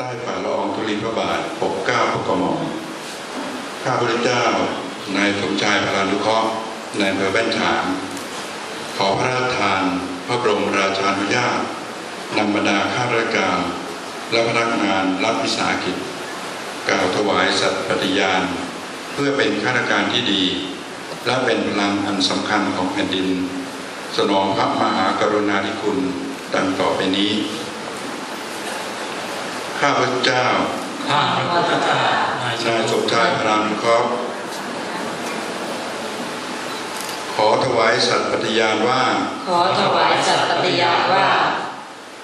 ใต้ฝ่าละอองธุลีพระบาทปกเก้าพระกระหม่อมข้าพระเจ้านายสมชายพลานุเคราะห์ในอำเภอแว่นฉางขอพระราชทาน พระบรมราชานุญาตนำบรรดาข้าราชการและพนักงานรัฐวิสาหกิจ กล่าวถวายสัตย์ปฏิญาณ เพื่อเป็นข้าราชการที่ดี และเป็นพลังอันสำคัญของแผ่นดิน สนองพระมหากรุณาธิคุณดังต่อไปนี้ ข้าพเจ้า ข้าพระพุทธเจ้านายนายสมชายพรามนุเคราะห์ขอถวายสัตย์ปฏิญาณว่า ขอถวายสัตย์ปฏิญาณว่า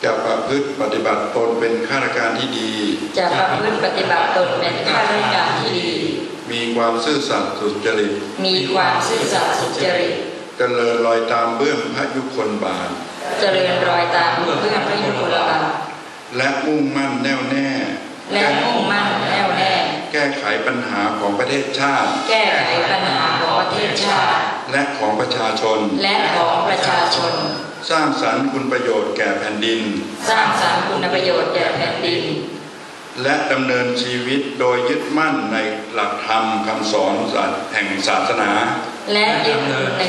จะประพฤติปฏิบัติตนเป็นข้าราชการที่ดี จะประพฤติปฏิบัติตนเป็นข้าราชการที่ดี มีความซื่อสัตย์สุจริต มีความซื่อสัตย์สุจริตเจริญรอยตามเบื้องพระยุคลบาทเจริญรอยตามเพื่อนพระยุคลบาท และมุ่งมั่นแน่วแน่ และมุ่งมั่นแน่วแน่ แก้ไขปัญหาของประเทศชาติ แก้ไขปัญหาของประเทศชาติ และของประชาชน และของประชาชน สร้างสรรค์คุณประโยชน์แก่แผ่นดิน สร้างสรรค์คุณประโยชน์แก่แผ่นดิน และดำเนินชีวิตโดยยึดมั่นในหลักธรรมคำสอนแห่งศาสนา และยึดใน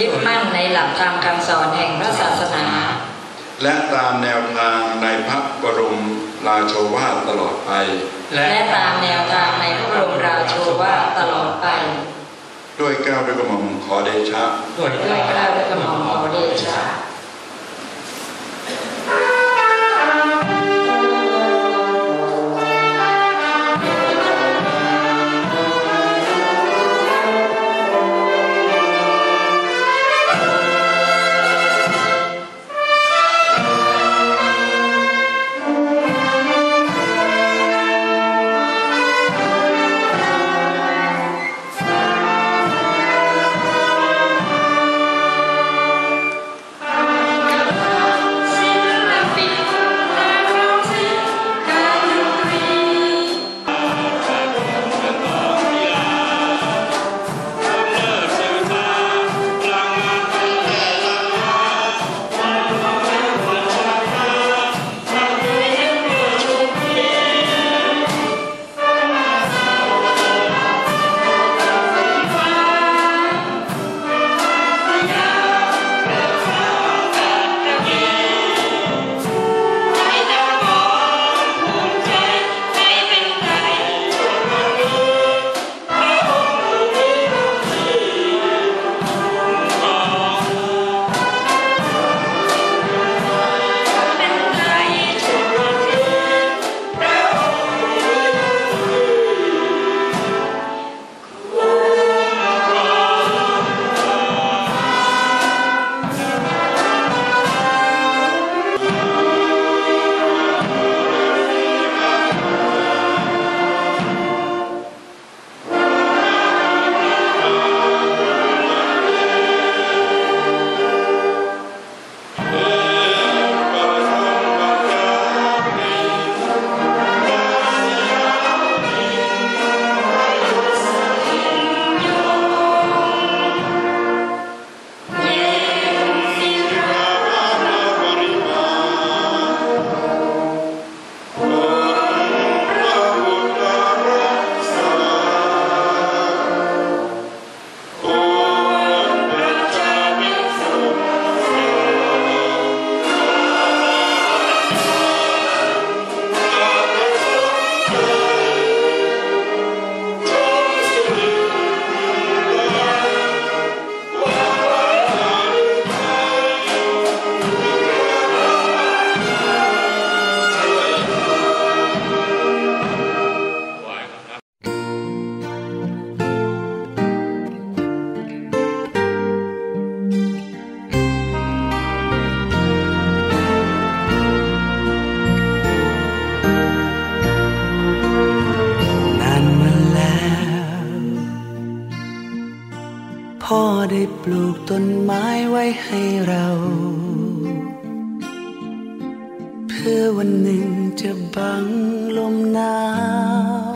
ยึดมั่นในหลักธรรมคำสอนแห่งพระศาสนา และตามแนวทางในพระบรมราโชวาทตลอดไปและและตามแนวทางในพระบรมราโชวาทตลอดไป ด้วยเกล้าด้วยกระหม่อมขอเดชะ ด้วยด้วยเกล้าด้วยกระหม่อมขอเดชะ ปลูกต้นไม้ไว้ให้เรา เพื่อวันหนึ่งจะบังลมหนาว